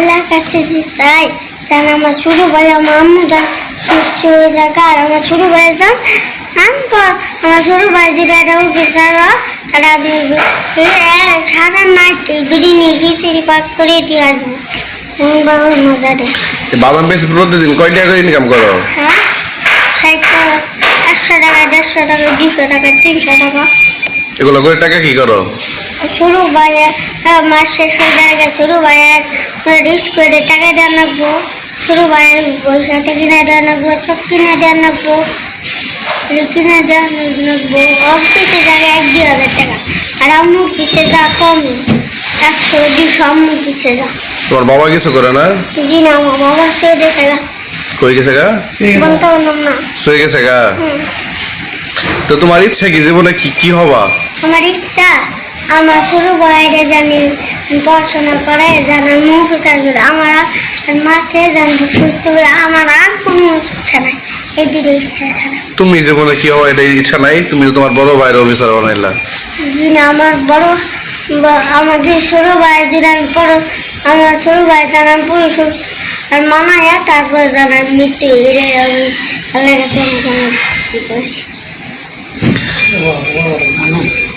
আল্লাহর কাছে চাই যেন আমার ছোটো ভাই আমার আম্মু যান সুস্থ হয়ে যাক। আর আমার ছোটো ভাই যান আমি আমার ছোটো ভাই যেটা একটা অফিসার তারা আমি সারা নাইতে বিরিয়ানি খিচুড়ি পাক করে দিয়ে আসব। আমার বাবার মজারে। বাদাম বেশি প্রতিদিন কয় টাকা করে ইনকাম করো? হ্যাঁ? ষাট টাকা একশো টাকা দেড়শো টাকা দুশো টাকা তিনশো টাকা। এগুলো করে টাকা কি করো? ছোটো ভাইয়ের হ্যাঁ, মাস শেষ হয়ে যাবে ছোটো ভাইয়ের রিস্ক করে টাকা দেওয়া লাগবো। ছোটো ভাইয়ের পয়সাটা কিনে দেওয়া লাগবো সব কিনে দেওয়া লাগবো। কিনে দেওয়া লাগবো অফিসে যাবে এক দুই হাজার টাকা। আর আম্মুর পিছিয়ে যা কম একশো দুশো আম্মুর পিছিয়ে যা। তোমার বাবা কিছু করে না? জি না আমার বাবা ছেড়ে দেখে গা। কই গেছে গা? বলতে না। সয়ে গেছে গা? হুম। তো তোমার ইচ্ছা কি জীবনে কি কি হবা? আমার ইচ্ছা আমার ছোটো বাইরে জানি পড়াশোনা করে জানার মুখ করে আমার মাকে জানব সুস্থ করে আমার আর কোনো ইচ্ছা নাই। দুটো ইচ্ছা ছাড়া তুমি জীবনে কি হবা এটা ইচ্ছা নাই? তুমি তোমার বড় ভাইয়ের অফিসার বানাইলা। জি না আমার বড় আমার যে ছোটো ভাই যদি আমি পড়ো আমার ছোটো ভাই জানার পুরুষ অফিসার আর মানায়া তারপর জানার মৃত্যু এটাই আমি আল্লাহর কাছে Well.